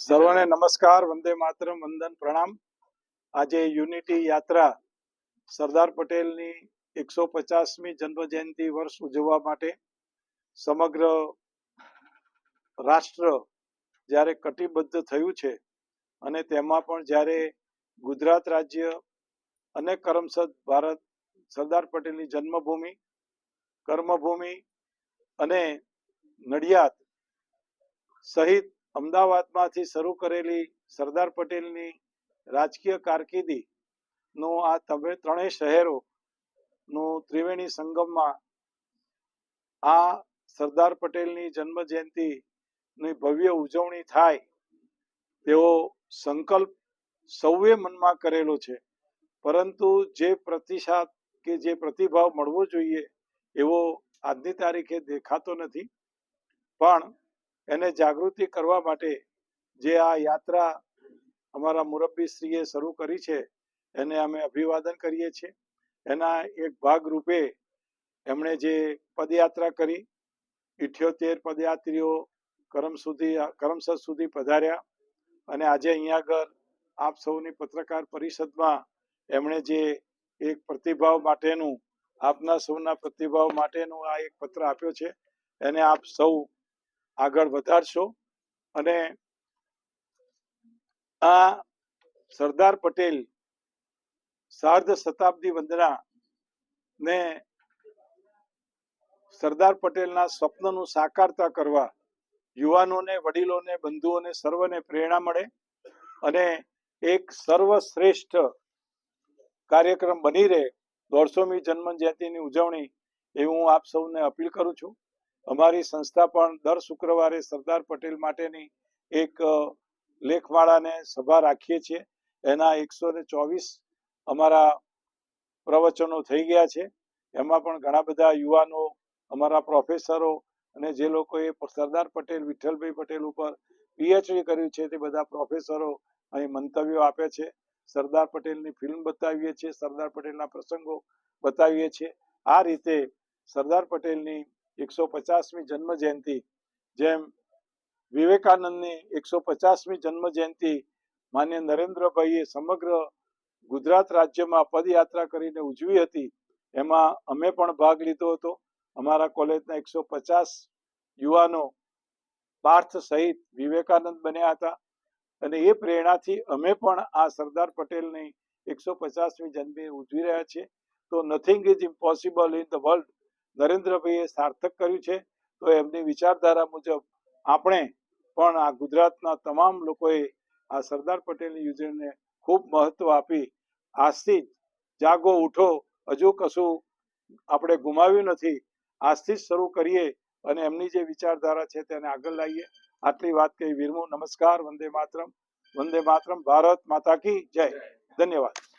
સર્વને નમસ્કાર, વંદે માતરમ, વંદન, પ્રણામ. આજે યુનિટી યાત્રા સરદાર પટેલની એકસો પચાસમી જન્મ જયંતિ વર્ષ ઉજવવા માટે સમગ્ર રાષ્ટ્ર જ્યારે કટિબદ્ધ થયું છે અને તેમાં પણ જ્યારે ગુજરાત રાજ્ય અને કરમસદ ભારત સરદાર પટેલની જન્મભૂમિ, કર્મભૂમિ અને નડિયાદ સહિત અમદાવાદમાંથી શરૂ કરેલી સરદાર પટેલની રાજકીય કારકિર્દી નું આ ત્રણેય શહેરો નું ત્રિવેણી સંગમમાં આ સરદાર પટેલની જન્મ જયંતિ ની ભવ્ય ઉજવણી થાય તેવો સંકલ્પ સૌએ મનમાં કરેલો છે. પરંતુ જે પ્રતિસાદ કે જે પ્રતિભાવ મળવો જોઈએ એવો આજની તારીખે દેખાતો નથી. પણ એને જાગૃતિ કરવા માટે જે આ યાત્રા અમારા મુરબ્બીશ્રીએ શરૂ કરી છે, એને અમે અભિવાદન કરીએ છીએ. એના એક ભાગ રૂપે એમણે જે પદયાત્રા કરી, ઇઠ્યોતેર પદયાત્રીઓ કરમ સુધી કરમસદ સુધી પધાર્યા. અને આજે અહીંયા આગળ આપ સૌની પત્રકાર પરિષદમાં એમણે જે એક પ્રતિભાવ માટેનું, આપના સૌના પ્રતિભાવ માટેનું આ એક પત્ર આપ્યો છે. એને આપ સૌ આગળ વધારશો. અને આ સરદાર પટેલ સાર્ધ શતાબ્દી વંદના ને સરદાર પટેલના સ્વપ્નનું સાકારતા કરવા યુવાનોને, વડીલોને, બંધુઓને સર્વને પ્રેરણા મળે અને એક સર્વશ્રેષ્ઠ કાર્યક્રમ બની રહે. દોઢસોમી જન્મ જયંતિની ઉજવણી, એ હું આપ સૌને અપીલ કરું છું. અમારી સંસ્થા પણ દર શુક્રવારે સરદાર પટેલ માટેની એક લેખમાળાને સભા રાખીએ છીએ. એના એકસો ને ચોવીસ અમારા પ્રવચનો થઈ ગયા છે. એમાં પણ ઘણા બધા યુવાનો, અમારા પ્રોફેસરો અને જે લોકોએ સરદાર પટેલ, વિઠ્ઠલભાઈ પટેલ ઉપર પીએચડી કર્યું છે તે બધા પ્રોફેસરો અહીં મંતવ્યો આપે છે. સરદાર પટેલની ફિલ્મ બતાવીએ છીએ, સરદાર પટેલના પ્રસંગો બતાવીએ છીએ. આ રીતે સરદાર પટેલની એકસો પચાસમી જન્મ જયંતિ જેમ વિવેકાનંદની એકસો પચાસમી જન્મ જયંતિ માન્ય નરેન્દ્રભાઈએ સમગ્ર ગુજરાત રાજ્યમાં પદયાત્રા કરીને ઉજવી હતી. એમાં અમે પણ ભાગ લીધો હતો. અમારા કોલેજના એકસો પચાસ યુવાનો પાર્થ સહિત વિવેકાનંદ બન્યા હતા. અને એ પ્રેરણાથી અમે પણ આ સરદાર પટેલની એકસો પચાસમી જન્મે ઉજવી રહ્યા છીએ. તો nothing is impossible in the world નરેન્દ્રભાઈએ સાર્થક કર્યું છે. તો એમની વિચારધારા મુજબ આપણે પણ આ ગુજરાતના તમામ લોકોએ આ સરદાર પટેલની યોજનાને ખૂબ મહત્વ આપી. આજથી જાગો ઉઠો. હજુ કશું આપણે ગુમાવ્યું નથી. આજથી જ શરૂ કરીએ અને એમની જે વિચારધારા છે તેને આગળ લાવીએ. આટલી વાત કહી. વીરમુ નમસ્કાર. વંદે માતરમ. વંદે માતરમ. ભારત માતા કી જય. ધન્યવાદ.